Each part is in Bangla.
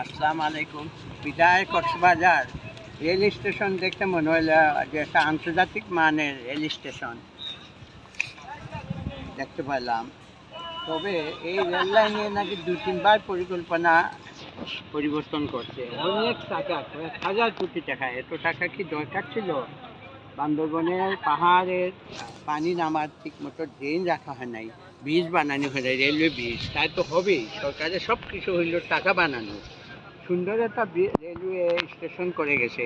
আসসালামু আলাইকুম। বিদায় কক্সবাজার। রেল স্টেশন দেখতে মনে হলো যে একটা আন্তর্জাতিক মানের রেল স্টেশন। দেখতে পেলাম। তবে এই রেল লাইনে নাকি দু তিনবার পরিকল্পনা পরিবর্তন করছে। অনেক টাকা, কয়েক হাজার কোটি টাকা। এত টাকা কি দরকার ছিল? বান্দরবনের পাহাড়ের পানি নামার ঠিক মতো ড্রেন রাখা হয় নাই। ব্রিজ বানানো হয় রেলওয়ে ব্রিজ। তাই তো হবেই। সরকারের সব কিছু হইল টাকা বানানো। সুন্দর একটা রেলওয়ে স্টেশন করে গেছে।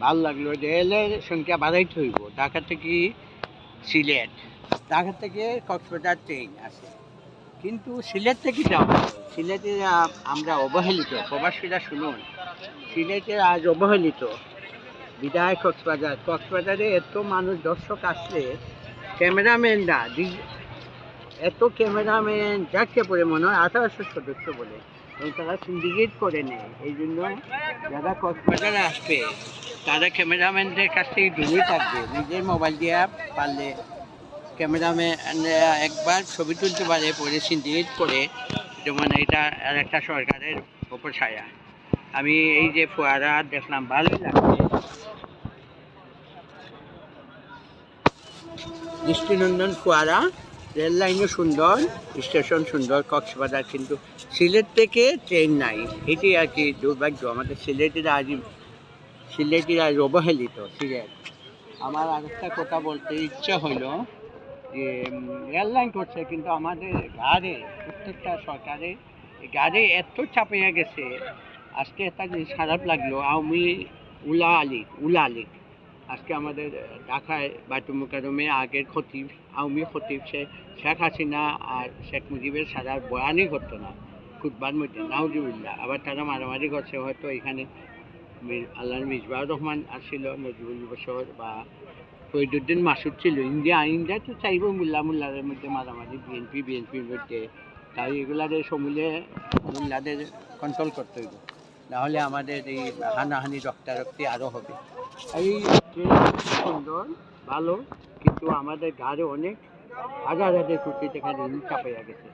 ভালো লাগল, রেলের সংখ্যা বাড়াইতে হইব। ঢাকা থেকে সিলেট। ঢাকা থেকে কক্সবাজার ট্রেন আছে। কিন্তু সিলেট থেকে যাওয়া সিলেটে আমরা অবহেলিত, প্রবাসীরা শুনুন। সিলেটে আজ অবহেলিত। বিদায় কক্সবাজার। কক্সবাজারে এত মানুষ, দর্শক আসলে ক্যামেরাম্যানরা এত ক্যামেরাম্যান যাকে পরে মনে হয় আঠারোশো সদস্য বলে। এবং তারা সিন্ডিকেট করে নেয়। এই জন্য যারা কক্সবাজারে আসবে তারা ক্যামেরাম্যানদের কাছ থেকে দূরে থাকবে। নিজের মোবাইল দিয়ে পারলে ক্যামেরাম্যান একবার ছবি তুলতে পারে, পরে সিন্ডিকেট করে। যেমন এটা আর একটা সরকারের অপছায়া আমি এই যে ফোয়ারা দেখলাম, ভালোই লাগছে। দৃষ্টিনন্দন ফোয়ারা। রেল লাইনও সুন্দর, স্টেশন সুন্দর, কক্সবাজার কিন্তু সিলেট থেকে ট্রেন নাই। এটি আর কি দুর্ভাগ্য, আমাদের সিলেটের আজ সিলেটের আজ অবহেলিত, সিলেট। আমার আরেকটা কথা বলতে ইচ্ছা হলো যে রেল লাইন করছে, কিন্তু আমাদের গাড়ে, প্রত্যেকটা সরকারে গাড়ি এত চাপিয়ে গেছে, আজকে একটা জিনিস খারাপ লাগল, আমি উলা আলী উলা আলী আজকে আমাদের ঢাকায় বায়তুল মুকারমে আগের খতিব, আওয়ামী খতিব সে শেখ হাসিনা আর শেখ মুজিবের সারার বয়ানই করতো না। খুতবার মধ্যে নাউজুবিল্লা আবার তারা মারামারি করছে, হয়তো এখানে মি- আল্লাহর মিজবাউর রহমান আসছিল, নজরুল বসর বা ফরিদুদ্দিন মাসুদ ছিল। ইন্ডিয়া ইন্ডিয়া তো চাইব মোল্লা মোল্লাদের মধ্যে মারামারি, বিএনপি, বিএনপির মধ্যে। তাই এগুলাদের সমূলে মোল্লাদের কন্ট্রোল করতে হইব। নাহলে আমাদের এই হানাহানি রক্তারক্তি আরও হবে। এই সুন্দর, ভালো, কিন্তু আমাদের গাড়ি অনেক হাজার হাজার কোটি টাকা ঋণ চাপাইয়া গেছে।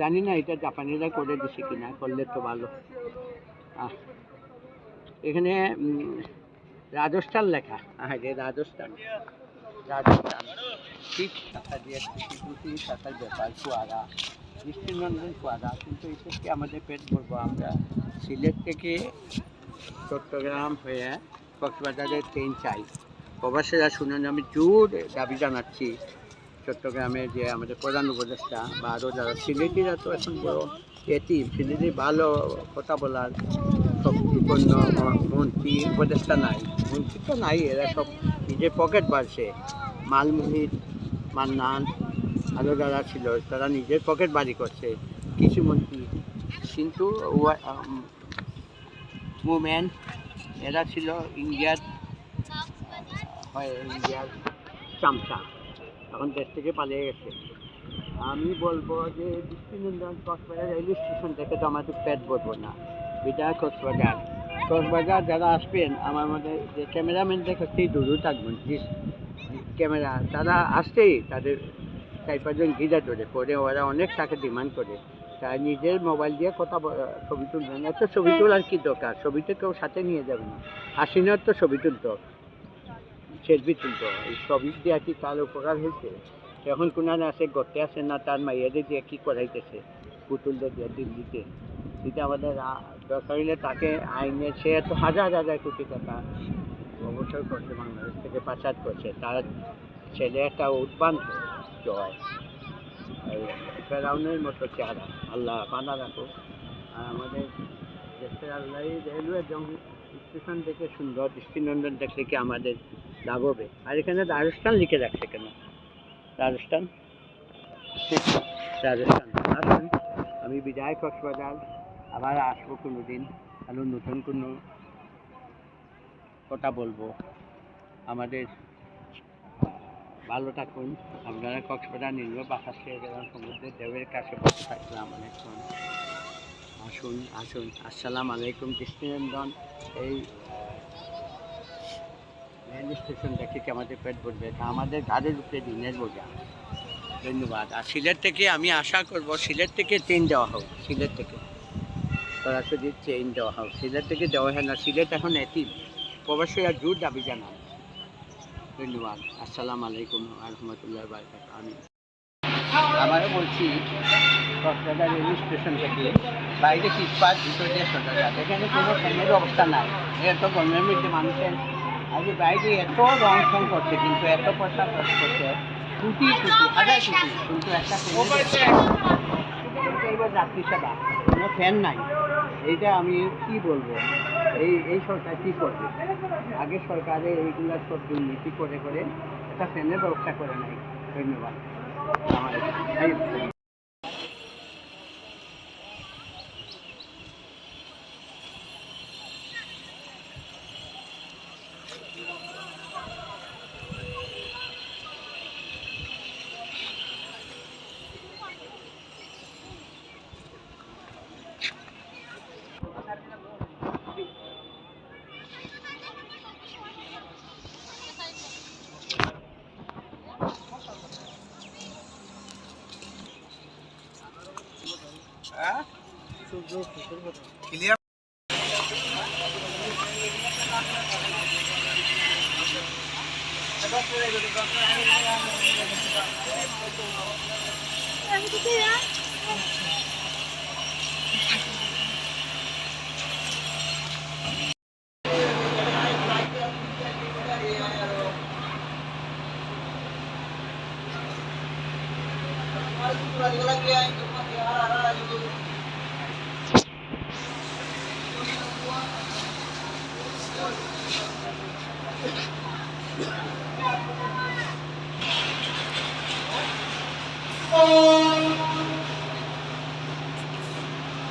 জানি না এটা জাপানিরা করে দিছে কিনা, করলে তো ভালো। এখানে রাজস্থান লেখা। আগে রাজস্থান। রাজস্থান। ঠিক টাকা দিয়ে কৃষি টাকার ব্যাপার ফোয়ারা দৃষ্টিনন্দন ফোয়ারা কিন্তু এই থেকে আমাদের পেট ভরবো আমরা? সিলেট থেকে চট্টগ্রাম হয়ে কক্সবাজারের ট্রেন চাই। প্রবাসীরা শুনুন, আমি জোর দাবি জানাচ্ছি চট্টগ্রামে যে আমাদের প্রধান উপদেষ্টা বা আরও যারা সিলেটিরা তো এখন বড় এটিম সিলেটি ভালো কথা বলার শক্তিপূর্ণ মন্ত্রী, উপদেষ্টা নাই। মন্ত্রী তো নাই, এরা সব নিজের পকেট বাড়ছে। মালমুনির মান্নান আরও যারা ছিল, তারা নিজের পকেট বাড়ি করছে। কৃষিমন্ত্রী কিন্তু উমেন এরা ছিল ইন্ডিয়ার, হয় ইন্ডিয়ার চামচা। এখন দেশ থেকে পালিয়ে গেছে। আমি বলব যে দৃষ্টিনন্দন কক্সবাজার রেল স্টেশন থেকে তো আমাদের পেট বলব না। বিদায় কক্সবাজার। কক্সবাজার যারা আসবেন, আমার মধ্যে যে ক্যামেরাম্যানদের কাছ থেকে দূরে থাকবেন? ক্যামেরা, তারা আসছেই তাদের চার পাঁচজন গিজার ধরে, পরে ওরা অনেক টাকা ডিমান্ড করে। তাই নিজের মোবাইল দিয়ে কথা ছবি তুলবেন এত ছবি তোলার কি দরকার? ছবি তো কেউ সাথে নিয়ে যাবে না। হাসিনার তো ছবি তুলতো সেলফি তুলতো এই ছবি দিয়ে কি তার উপকার হয়েছে? এখন কোনানে আছে গতে আছে না তার মাইয়াদের দিয়ে কি করাইতেছে? পুতুলদের দিয়ে দিল্লিতে। এটা আমাদের দরকার হলে তাকে আইনে সে এত হাজার হাজার কোটি টাকা অবসর করছে বাংলাদেশ থেকে পাচার করছে। তার ছেলে একটা উদ্বান্ত জয়। ফেরাউনের মতো চেহারা। আল্লাহ বাঁধা রাখো। আর আমাদের দেশের আল্লাহ রেলওয়ে স্টেশন দেখে সুন্দর দৃষ্টিনন্দন দেখলে কি আমাদের লাভ হবে আর এখানে রাজস্থান লিখে রাখছে কেন? রাজস্থান? রাজস্থান। আসুন, আমি বিদায় কক্সবাজার। আবার আসব কোনো দিন আরও নতুন কোনো কথা বলব। আমাদের ভালো থাকুন। আপনারা কক্সবাজার নির্মল বাতাস খেয়ে গেলাম সমুদ্রের দেবের কাছে বসে থাকলাম অনেকক্ষণ। আসুন আসুন। আসসালাম আলাইকুম দৃষ্টিনন্দন এই রেল স্টেশন দেখে কি আমাদের পেট ভরবে? এটা আমাদের ঘাড়ের উপরে দিনের বোঝা ধন্যবাদ। আর সিলেট থেকে আমি আশা করব সিলেট থেকে ট্রেন দেওয়া হোক। সিলেট থেকে। সরাসরি ট্রেন দেওয়া হোক। সিলেট থেকে দেওয়া হয় না। সিলেট এখন এতিম। প্রবাসী আর জোর দাবি জানান। ধন্যবাদ। আসসালামু আলাইকুম আহমতুল্লাহ বারকাত আমি আমারও বলছি, কক্সবাজার রেল স্টেশন থেকে বাইরে ফিটপাথ ভিতর দিয়ে সোজা যাবে এখানে কোনো ফ্যানের অবস্থা নাই। এত গরমের মধ্যে মানুষের আগে বাইরে এত রং সং করছে, কিন্তু এত পয়সা খরচ করছে। কোটি কোটি, হাজার কোটি। কিন্তু একটা রাত্রি সেবা। কোনো ফ্যান নাই। এইটা আমি কি বলব? এই এই সরকার কি করবে? আগে সরকারে এইগুলো সব দুর্নীতি করে করে একটা ফ্যানের ব্যবস্থা করে নাই ধন্যবাদ। ক্লিয়ার আমি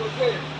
Okay.